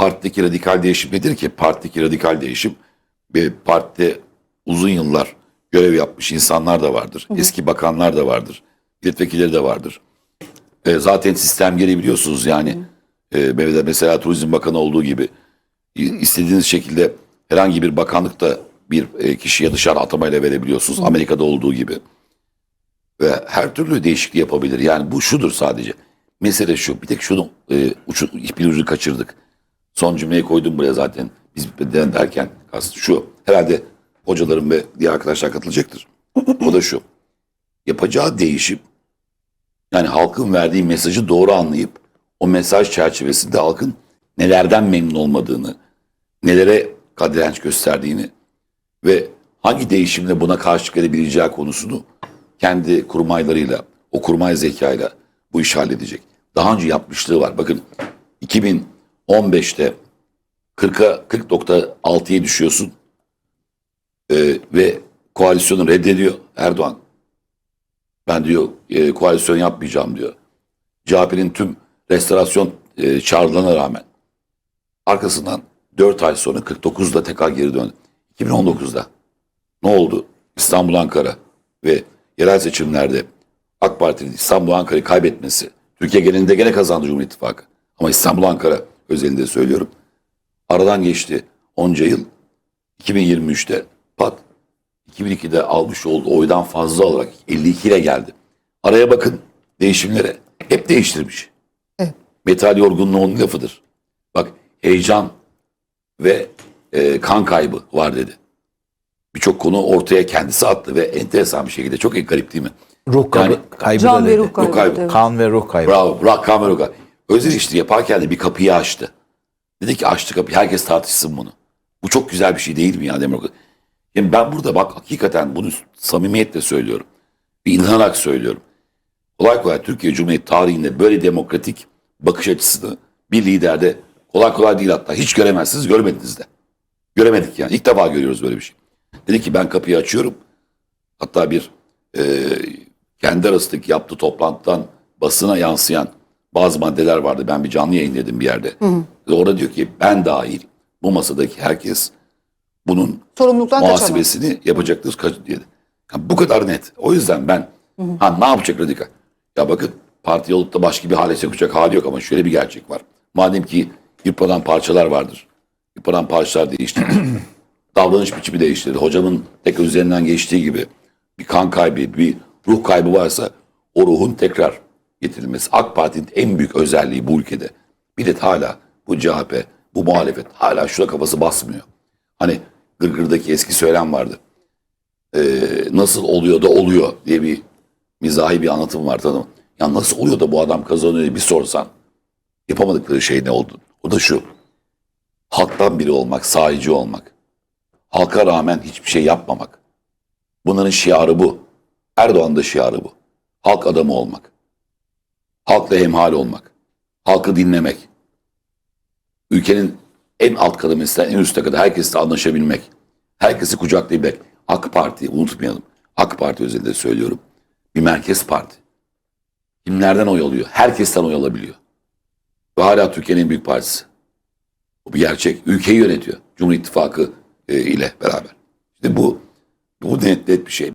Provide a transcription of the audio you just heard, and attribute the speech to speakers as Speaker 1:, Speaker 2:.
Speaker 1: partideki radikal değişim nedir ki? Partideki radikal değişim ve partide uzun yıllar görev yapmış insanlar da vardır. Eski bakanlar da vardır. Milletvekilleri de vardır. E, zaten sistem gereği biliyorsunuz yani. E, Mehmet'e mesela Turizm Bakanı olduğu gibi istediğiniz şekilde herhangi bir bakanlıkta bir e, kişiye dışarı atamayla verebiliyorsunuz. Amerika'da olduğu gibi. Ve her türlü değişikliği yapabilir. Yani bu şudur sadece. Mesele şu. Bir tek şunu e, uçu, bir ucu kaçırdık. Son cümleyi koydum buraya zaten. Biz derken kast şu. Herhalde hocalarım ve diğer arkadaşlar katılacaktır. O da şu. Yapacağı değişim yani halkın verdiği mesajı doğru anlayıp o mesaj çerçevesinde halkın nelerden memnun olmadığını, nelere direnç gösterdiğini ve hangi değişimle buna karşılık edebileceği konusunu kendi kurmaylarıyla, o kurmay zekayla bu işi halledecek. Daha önce yapmışlığı var. Bakın 2015'te 40'a 40.6'ya düşüyorsun Ee, ve koalisyonu reddediyor Erdoğan. Ben diyor e, koalisyon yapmayacağım diyor. CHP'nin tüm restorasyon e, çağrılarına rağmen arkasından 4 ay sonra 49'da tekrar geri döndü. 2019'da ne oldu? İstanbul Ankara ve yerel seçimlerde AK Parti'nin İstanbul Ankara'yı kaybetmesi Türkiye genelinde gene kazandı Cumhur İttifakı. Ama İstanbul Ankara özelinde söylüyorum. Aradan geçti onca yıl. 2023'te pat 2002'de almış olduğu oydan fazla olarak 52 ile geldi. Araya bakın değişimlere. Hep değiştirmiş.
Speaker 2: Evet.
Speaker 1: Metal yorgunluğu onun lafıdır. Bak heyecan ve e, kan kaybı var dedi. Birçok konu ortaya kendisi attı ve enteresan bir şekilde çok garip değil mi?
Speaker 3: Ruh kaybı,
Speaker 1: Yani-
Speaker 3: kaybı
Speaker 2: Can ve ruh kaybı.
Speaker 1: kaybı.
Speaker 2: evet.
Speaker 3: Kan ve ruh kaybı.
Speaker 1: Bravo. Bırak kamera Özel işte yaparken de bir kapıyı açtı. Dedi ki açtı kapıyı. Herkes tartışsın bunu. Bu çok güzel bir şey değil mi ya demokrasi? Yani ben burada bak hakikaten bunu samimiyetle söylüyorum. Bir inanarak söylüyorum. Kolay kolay Türkiye Cumhuriyeti tarihinde böyle demokratik bakış açısını bir liderde kolay kolay değil hatta hiç göremezsiniz görmediniz de. Göremedik yani. İlk defa görüyoruz böyle bir şey. Dedi ki ben kapıyı açıyorum. Hatta bir e, kendi arasındaki yaptığı toplantıdan basına yansıyan bazı maddeler vardı. Ben bir canlı yayın dedim bir yerde. Ve Orada diyor ki ben dahil bu masadaki herkes bunun
Speaker 2: Sorumluluktan kaçamaz.
Speaker 1: muhasebesini yapacaktır kaç diye. Yani bu kadar net. O yüzden ben ha ne yapacak radikal? Ya bakın parti olup da başka bir hale sokacak hali yok ama şöyle bir gerçek var. Madem ki yıpranan parçalar vardır. Yıpranan parçalar değişti. davranış biçimi değiştirdi. Hocamın tek üzerinden geçtiği gibi bir kan kaybı, bir ruh kaybı varsa o ruhun tekrar getirilmesi. AK Parti'nin en büyük özelliği bu ülkede. Millet hala bu CHP, bu muhalefet hala şuna kafası basmıyor. Hani Gırgır'daki eski söylem vardı. Ee, nasıl oluyor da oluyor diye bir mizahi bir anlatım var tanım. Ya nasıl oluyor da bu adam kazanıyor diye bir sorsan yapamadıkları şey ne oldu? O da şu. Halktan biri olmak, sahici olmak. Halka rağmen hiçbir şey yapmamak. Bunların şiarı bu. Erdoğan'ın da şiarı bu. Halk adamı olmak. Halkla hemhal olmak. Halkı dinlemek. Ülkenin en alt kademesinden en üste kadar herkesle anlaşabilmek. Herkesi kucaklayabilmek. AK Parti unutmayalım. AK Parti özelinde söylüyorum. Bir merkez parti. Kimlerden oy alıyor? Herkesten oy alabiliyor. Ve hala Türkiye'nin en büyük partisi. Bu bir gerçek. Ülkeyi yönetiyor. Cumhur İttifakı e, ile beraber. İşte bu bu net, net bir şey.